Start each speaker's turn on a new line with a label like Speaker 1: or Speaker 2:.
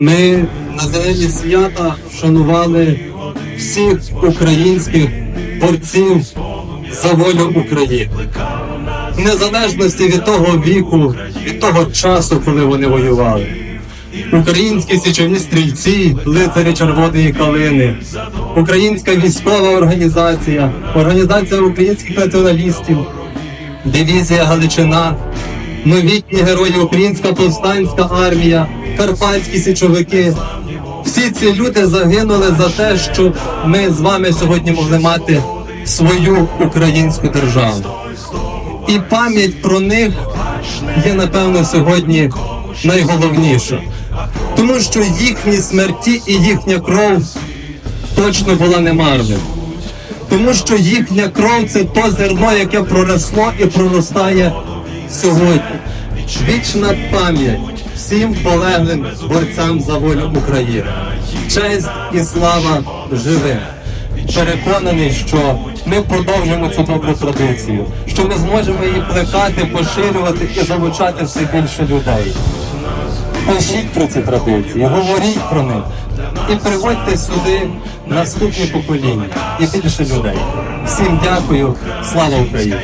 Speaker 1: Ми на зелені свята вшанували всіх українських борців за волю України. Незалежності від того віку, від того часу, коли вони воювали. Українські січові стрільці, лицарі Червоної калини, Українська військова організація, Організація українських націоналістів, дивізія Галичина, новітні герої Українська повстанська армія, Карпатські січовики. Всі ці люди загинули за те, щоб ми з вами сьогодні могли мати свою українську державу. І пам'ять про них є, напевно, сьогодні найголовніша. Тому що їхні смерті і їхня кров точно була немарним. Тому що їхня кров це то зерно, яке проросло і проростає сьогодні. Вічна пам'ять всім полеглим борцям за волю України. Честь і слава живим. Переконаний, що ми продовжимо цю добру традицію, що ми зможемо її плекати, поширювати і залучати все більше людей. Пишіть про ці традиції, говоріть про них і приводьте сюди наступні покоління і більше людей. Всім дякую, слава Україні!